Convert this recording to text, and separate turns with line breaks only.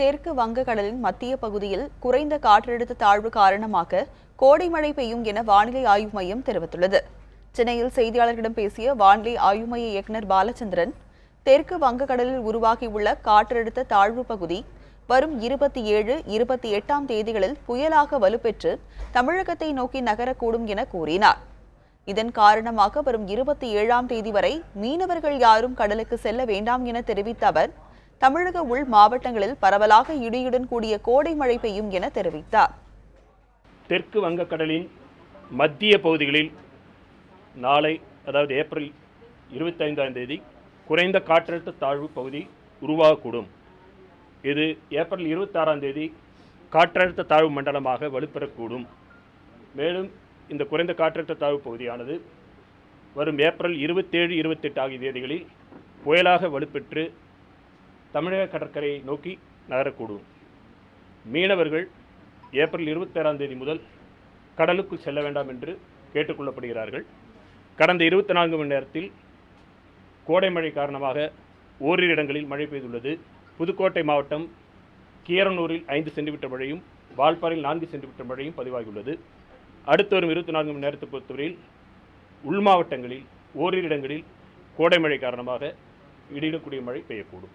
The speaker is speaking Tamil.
தெற்கு வங்கக்கடலின் மத்திய பகுதியில் குறைந்த காற்றழுத்த தாழ்வு காரணமாக கோடை மழை பெய்யும் என வானிலை ஆய்வு மையம் தெரிவித்துள்ளது. சென்னையில் செய்தியாளர்களிடம் பேசிய வானிலை ஆய்வு மைய இயக்குநர் பாலச்சந்திரன் தெற்கு வங்கக்கடலில் உருவாகியுள்ள காற்றழுத்த தாழ்வு பகுதி வரும் இருபத்தி ஏழு இருபத்தி எட்டாம் தேதிகளில் புயலாக வலுப்பெற்று தமிழகத்தை நோக்கி நகரக்கூடும் என கூறினார். இதன் காரணமாக வரும் இருபத்தி ஏழாம் தேதி வரை மீனவர்கள் யாரும் கடலுக்கு செல்ல வேண்டாம் என தெரிவித்த அவர் தமிழக உள் மாவட்டங்களில் பரவலாக இடியுடன் கூடிய கோடை மழை பெய்யும் என தெரிவித்தார்.
தெற்கு வங்கக்கடலின் மத்திய பகுதிகளில் நாளை அதாவது ஏப்ரல் இருபத்தைந்தாம் தேதி குறைந்த காற்றழுத்த தாழ்வு பகுதி உருவாகக்கூடும். இது ஏப்ரல் இருபத்தாறாம் தேதி காற்றழுத்த தாழ்வு மண்டலமாக வலுப்பெறக்கூடும். மேலும் இந்த குறைந்த காற்றழுத்த தாழ்வு பகுதியானது வரும் ஏப்ரல் இருபத்தேழு இருபத்தெட்டு ஆகிய தேதிகளில் புயலாக வலுப்பெற்று தமிழக கடற்கரையை நோக்கி நகரக்கூடும். மீனவர்கள் ஏப்ரல் இருபத்தேழாம் தேதி முதல் கடலுக்குள் செல்ல வேண்டாம் என்று கேட்டுக்கொள்ளப்படுகிறார்கள். கடந்த இருபத்தி நான்கு மணி நேரத்தில் கோடை மழை காரணமாக ஓரிரு இடங்களில் மழை பெய்துள்ளது. புதுக்கோட்டை மாவட்டம் கீரனூரில் ஐந்து சென்டிமீட்டர் மழையும் வால்பாறையில் நான்கு சென்டிமீட்டர் மழையும் பதிவாகியுள்ளது. அடுத்து வரும் இருபத்தி நான்கு மணி நேரத்தை பொறுத்தவரையில் உள் மாவட்டங்களில் ஓரிரு இடங்களில் கோடை மழை காரணமாக இடியுடன் கூடிய மழை பெய்யக்கூடும்.